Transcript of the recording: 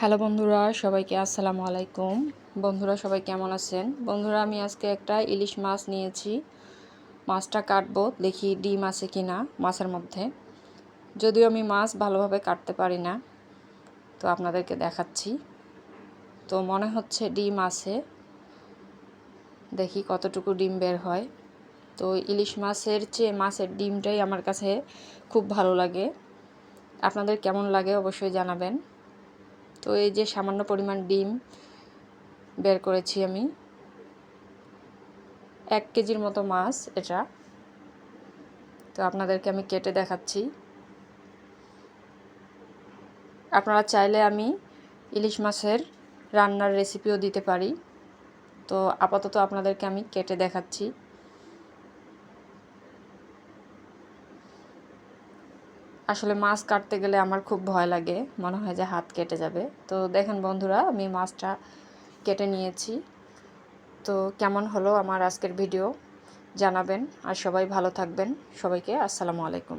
Hello বন্ধুরা, সবাইকে আসসালামু আলাইকুম। বন্ধুরা, সবাই কেমন আছেন? বন্ধুরা, আমি আজকে একটা ইলিশ মাছ নিয়েছি। মাছটা কাটবো, দেখি ডিম আছে কি না মাছের মধ্যে। যদিও আমি মাছ ভালোভাবে কাটতে পারি না, তো আপনাদেরকে দেখাচ্ছি। তো মনে হচ্ছে ডিম আছে। দেখি কতটুকু ডিম বের হয়। তো ইলিশ মাছের চেয়ে মাছের ডিমটাই আমার কাছে খুব ভালো লাগে। আপনাদের কেমন লাগে অবশ্যই জানাবেন। তো এই যে সামান্য পরিমাণ ডিম বের করেছি আমি। এক কেজির মতো মাছ এটা। তো আপনাদেরকে আমি কেটে দেখাচ্ছি। আপনারা চাইলে আমি ইলিশ মাছের রান্নার রেসিপিও দিতে পারি। তো আপাতত আপনাদেরকে আমি কেটে দেখাচ্ছি। আসলে মাছ কাটতে গেলে আমার খুব ভয় লাগে। মনে হয় যে হাত কেটে যাবে। তো দেখেন বন্ধুরা, আমি মাছটা কেটে নিয়েছি। তো কেমন হলো আমার আজকের ভিডিও জানাবেন। আর সবাই ভালো থাকবেন। সবাইকে আসসালামু আলাইকুম।